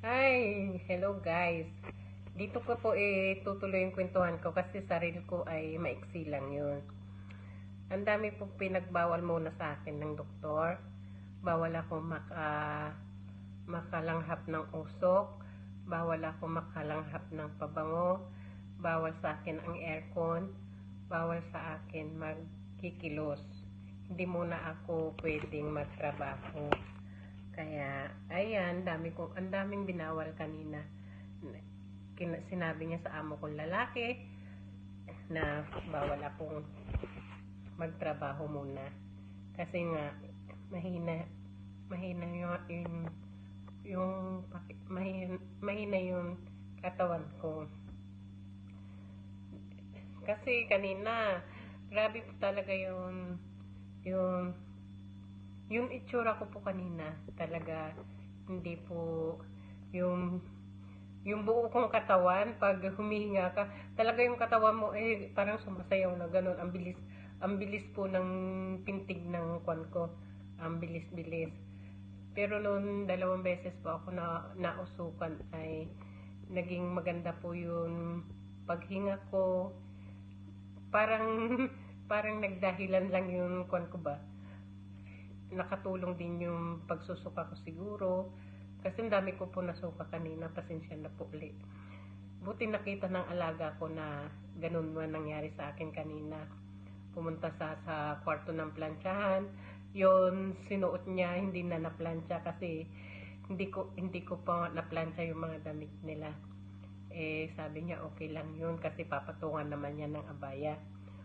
Hi! Hello guys! Dito ko po eh, tutuloy yung kwentuhan ko kasi sarili ko ay maiksi lang yun. Ang dami po pinagbawal muna sa akin ng doktor. Bawal ako maka, makalanghap ng usok. Bawal ako makalanghap ng pabango. Bawal sa akin ang aircon. Bawal sa akin magkikilos. Hindi muna ako pwedeng magtrabaho. Kaya, ayan, dami kong, ang daming binawal kanina. Kina, sinabi niya sa amo kong lalaki na bawal akong magtrabaho muna. Kasi nga, mahina, mahina yung, yung, mahina, mahina yung katawan ko. Kasi kanina, grabe po talaga yung, yung, yung itsura ko po kanina, talaga, hindi po, yung, yung buo kong katawan, pag humihinga ka, talaga yung katawan mo, eh, parang sumasayaw na ganun, ang bilis, ang bilis po ng pintig ng kwan ko, ang bilis-bilis. Pero noon, dalawang beses po ako na, nausukan ay, naging maganda po yung paghinga ko, parang, parang nagdahilan lang yung kwan ko ba, nakatulong din yung pagsusuka ko siguro. Kasi ang dami ko po nasuka kanina, pasensya na po ulit. Buti nakita ng alaga ko na ganun man nangyari sa akin kanina. Pumunta sa, sa kwarto ng plantsahan. Yon sinuot niya, hindi na naplantsa kasi hindi ko, hindi ko pa naplantsa yung mga damit nila. Eh, sabi niya okay lang yun kasi papatungan naman niya ng abaya.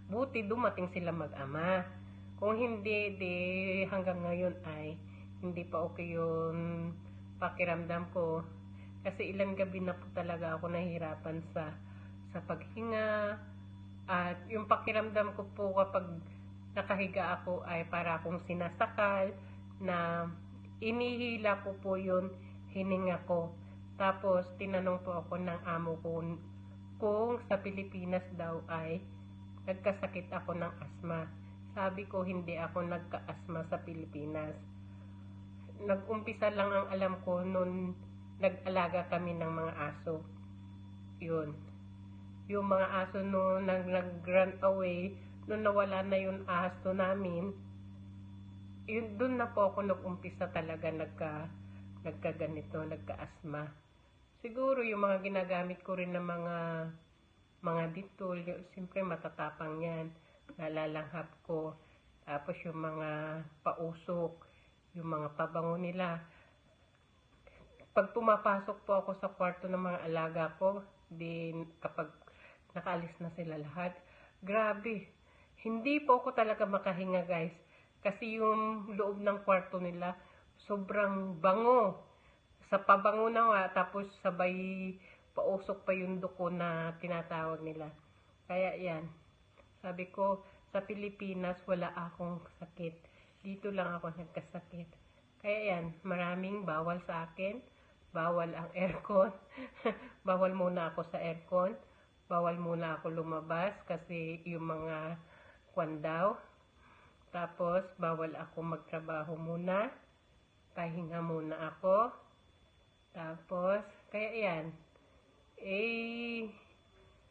Buti dumating sila mag-ama. Kung hindi, di hanggang ngayon ay hindi pa okay yung pakiramdam ko. Kasi ilang gabi na po talaga ako nahihirapan sa sa paghinga. At yung pakiramdam ko po kapag nakahiga ako ay para akong sinasakal na inihila ko po yun hininga ko. Tapos tinanong po ako ng amo ko kung sa Pilipinas daw ay nagkasakit ako ng asma. Sabi ko, hindi ako nagka-asma sa Pilipinas. Nag-umpisa lang ang alam ko noon nag-alaga kami ng mga aso. Yun. Yung mga aso no nag nag-run away, nung nawala na yung aso namin, yun doon na po ako nag-umpisa talaga nagka nagkaganito, nagka-asma. Siguro yung mga ginagamit ko rin ng mga mga ditol, siyempre matatapang yan nalalanghap ko. Tapos yung mga pausok, yung mga pabango nila. Pag pumapasok po ako sa kwarto ng mga alaga ko, din kapag nakaalis na sila lahat, grabe. Hindi po ako talaga makahinga guys. Kasi yung loob ng kwarto nila, sobrang bango. Sa pabango na nga, tapos sabay pausok pa yung duko na tinatawag nila. Kaya yan, sabi ko, sa Pilipinas, wala akong sakit. Dito lang ako nagkasakit. Kaya yan, maraming bawal sa akin. Bawal ang aircon. bawal muna ako sa aircon. Bawal muna ako lumabas kasi yung mga kwan daw. Tapos, bawal ako magtrabaho muna. Pahinga muna ako. Tapos, kaya yan. Eh,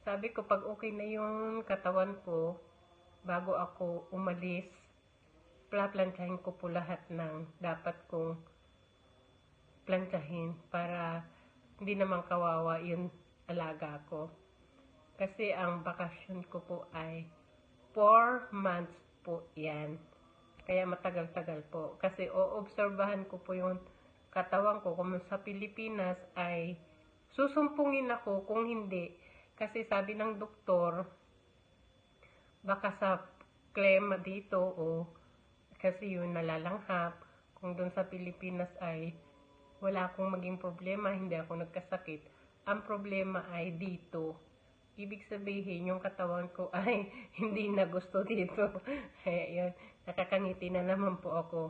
sabi ko, pag okay na yung katawan ko, bago ako umalis, plantsahin ko po lahat ng dapat kong plantsahin para hindi naman kawawa yung alaga ko. Kasi ang bakasyon ko po ay 4 months po yan. Kaya matagal-tagal po. Kasi o-obserbahan ko po yung katawan ko kung sa Pilipinas ay susumpungin ako kung hindi. Kasi sabi ng doktor, baka sa klema dito o kasi yun nalalanghap. Kung doon sa Pilipinas ay wala akong maging problema, hindi ako nagkasakit. Ang problema ay dito. Ibig sabihin, yung katawan ko ay hindi na gusto dito. Kaya yun, nakakangiti na naman po ako.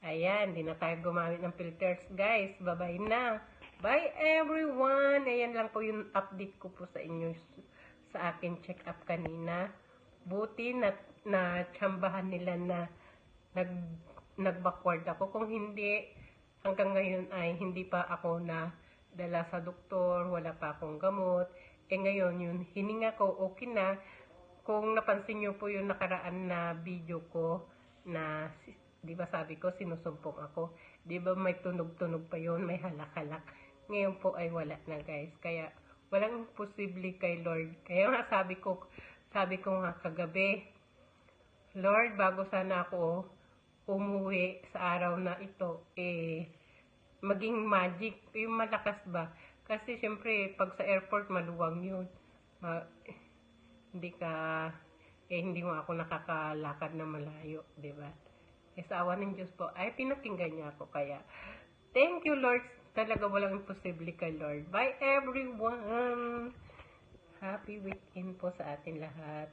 Ayan, di na tayo gumamit ng filters. Guys, bye-bye na. Bye everyone! Ayan lang po yung update ko po sa inyo sa akin check-up kanina. Buti na, na tsambahan nila na nag, nag-backward ako. Kung hindi, hanggang ngayon ay hindi pa ako na dala sa doktor, wala pa akong gamot. Eh ngayon, yun, hininga ko, okay na. Kung napansin nyo po yung nakaraan na video ko, na, di ba sabi ko, sinusumpong ako. Di ba may tunog-tunog pa yun, may halak-halak. Ngayon po ay wala na guys. Kaya, walang posible kay Lord. Kaya nga sabi ko, sabi ko nga kagabi, Lord, bago sana ako umuwi sa araw na ito, eh, maging magic, yung malakas ba? Kasi syempre, pag sa airport, maluwang yun. Ma- hindi ka, eh, hindi mo ako nakakalakad na malayo, di ba? Eh, sa awa ng Diyos po, ay, pinakinggan niya ako. Kaya, thank you, Lord. Talaga walang imposible kay Lord. Bye, everyone! Happy weekend po sa atin lahat.